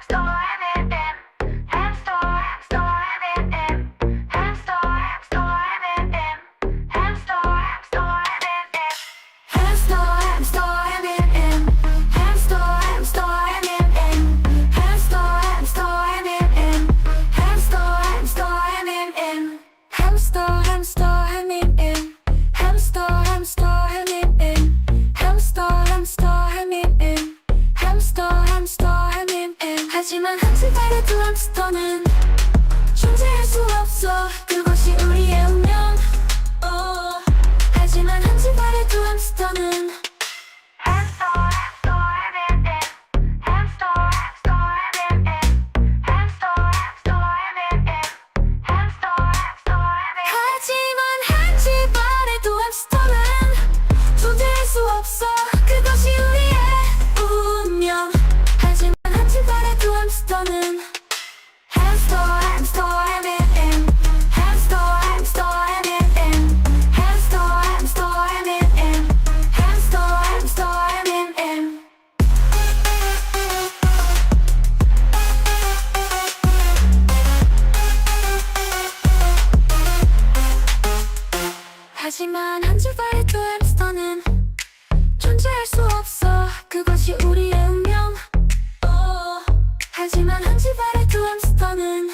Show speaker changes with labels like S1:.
S1: Stop. 하지만 한순 달의 드럼스톤은 하지만 한 줄발의 두 햄스터는 존재할 수 없어 그것이 우리의 운명 oh. 하지만 한 줄발의 두 햄스터는